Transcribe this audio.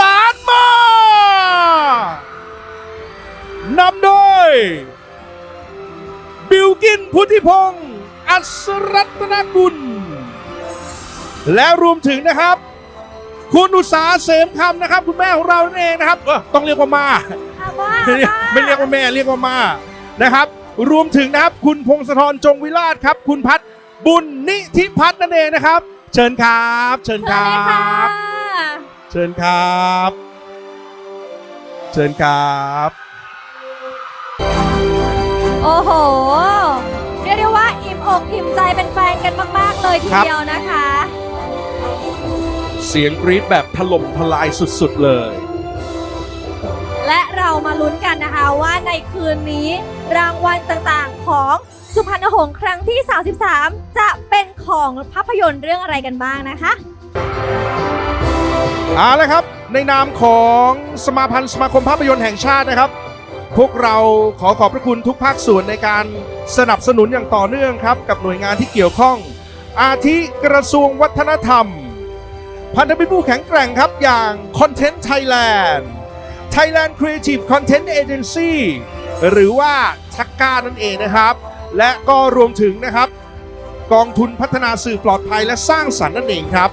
ล้านมานำโดย บิลกินพุทธิพงศ์อัศรัตนกุล และรวมถึงนะครับ คุณอุตสาเสมคำนะครับ คุณแม่ของเรานั่นเองนะครับเอ้อต้องเรียกว่ามา อาม่าไม่เรียกไม่เรียกว่าแม่เรียกว่ามานะครับ รวมถึงนะครับ คุณพงศธรจงวิราชครับ คุณพัฒน์บุญนิธิพัฒน์นั่นเองนะครับ เชิญครับ เชิญสควัสรัดีค่ะบ เชิญครับ เชิญครับ โอ้โห เรียกได้ว่าอิ่มอกอิ่มใจเป็นแฟนกันมาก ๆ เลยทีครับ เดียวนะคะ เสียงกรี๊ดแบบถล่มทลายสุดๆเลย และเรามาลุ้นกันนะคะว่าในคืนนี้รางวัลต่างๆของสุพรรณหงส์ครั้งที่ 33 จะเป็นของภาพยนตร์เรื่องอะไรกันบ้างนะคะ เอาละครับ ในนามของสมาพันธ์สมาคมภาพยนตร์แห่งชาตินะครับ พวกเราขอขอบพระคุณทุกภาคส่วนในการสนับสนุนอย่างต่อเนื่องครับ กับหน่วยงานที่เกี่ยวข้อง อาทิกระทรวงวัฒนธรรม พันธมิตรผู้แข็งแกร่งครับอย่าง Content Thailand Thailand Creative Content Agency หรือว่าทักก้านั่นเองนะครับ และก็รวมถึงนะครับ กองทุนพัฒนาสื่อปลอดภัยและสร้างสรรค์นั่นเองครับ